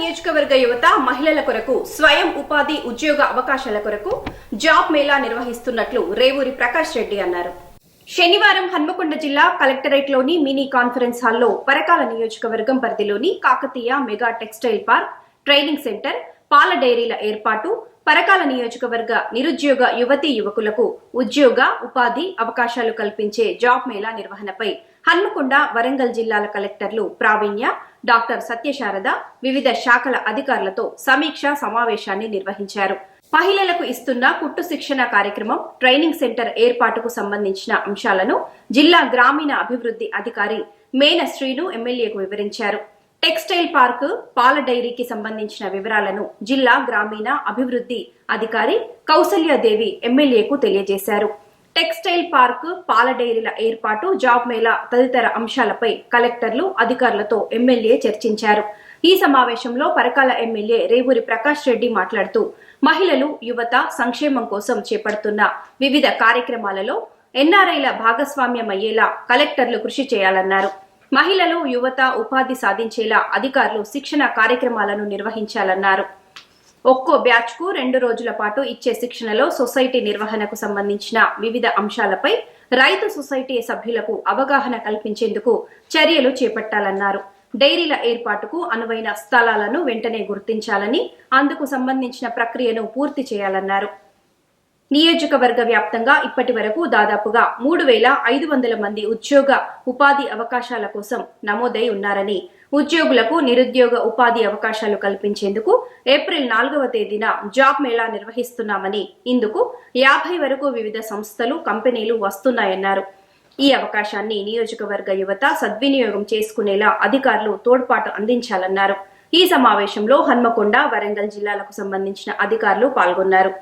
యువత మహిళల కొరకు స్వయం ఉపాధి ఉద్యోగ అవకాశాల కొరకు జాబ్ మేళా నిర్వహిస్తున్నట్లు రేవూరి ప్రకాష్ రెడ్డి అన్నారు. శనివారం హన్మకొండ జిల్లా కలెక్టరేట్లోని మినీ కాన్ఫరెన్స్ హాల్లో పరకాల నియోజకవర్గం పరిధిలోని Kakatiya mega textile park training centre పాల డైరీల ఏర్పాటు పరకాల నియోజకవర్గ నిరుద్యోగ యువతీ యువకులకు ఉద్యోగ ఉపాధి అవకాశాలు కల్పించే జాబ్ మేళా నిర్వహణపై హన్మకొండ వరంగల్ జిల్లాల కలెక్టర్లు ప్రావీణ్య డాక్టర్ సత్యశారద వివిధ శాఖల అధికారులతో సమీక్ష సమావేశాన్ని నిర్వహించారు. మహిళలకు ఇస్తున్న కుట్టు శిక్షణ కార్యక్రమం ట్రైనింగ్ సెంటర్ ఏర్పాటుకు సంబంధించిన అంశాలను జిల్లా గ్రామీణ అభివృద్ధి అధికారి మేన శ్రీను ఎమ్మెల్యేకు వివరించారు. టెక్స్టైల్ పార్క్ పాల డైరీకి సంబంధించిన వివరాలను జిల్లా గ్రామీణ అభివృద్ధి అధికారి కౌసల్యాదేవి ఎమ్మెల్యేకు తెలియజేశారు. టెక్స్టైల్ పార్క్ పాల డైరీల ఏర్పాటు జాబ్ మేళా తదితర అంశాలపై కలెక్టర్లు అధికారులతో ఎమ్మెల్యే చర్చించారు. ఈ సమావేశంలో పరకాల ఎమ్మెల్యే రేవూరి ప్రకాష్ రెడ్డి మాట్లాడుతూ మహిళలు యువత సంక్షేమం కోసం చేపడుతున్న వివిధ కార్యక్రమాలలో ఎన్ఆర్ఐల భాగస్వామ్యమయ్యేలా కలెక్టర్లు కృషి చేయాలన్నారు. మహిళలు యువత ఉపాధి సాధించేలా అధికారులు శిక్షణ కార్యక్రమాలను నిర్వహించాలన్నారు. ఒక్కో బ్యాచ్కు రెండు రోజుల పాటు ఇచ్చే శిక్షణలో సొసైటీ నిర్వహణకు సంబంధించిన వివిధ అంశాలపై రైతు సొసైటీ సభ్యులకు అవగాహన కల్పించేందుకు చర్యలు చేపట్టాలన్నారు. డైరీల ఏర్పాటుకు అనువైన స్థలాలను వెంటనే గుర్తించాలని అందుకు సంబంధించిన ప్రక్రియను పూర్తి చేయాలన్నారు. నియోజకవర్గ వ్యాప్తంగా ఇప్పటి వరకు దాదాపుగా మూడు వేల ఐదు వందల మంది ఉద్యోగ ఉపాధి అవకాశాల కోసం నమోదై ఉన్నారని ఉద్యోగులకు నిరుద్యోగ ఉపాధి అవకాశాలు కల్పించేందుకు ఏప్రిల్ నాలుగవ తేదీన జాబ్ మేళా నిర్వహిస్తున్నామని ఇందుకు యాభై వరకు వివిధ సంస్థలు కంపెనీలు వస్తున్నాయన్నారు. ఈ అవకాశాన్ని నియోజకవర్గ యువత సద్వినియోగం చేసుకునేలా అధికారులు తోడ్పాటు అందించాలన్నారు. ఈ సమావేశంలో హన్మకొండ వరంగల్ జిల్లాలకు సంబంధించిన అధికారులు పాల్గొన్నారు.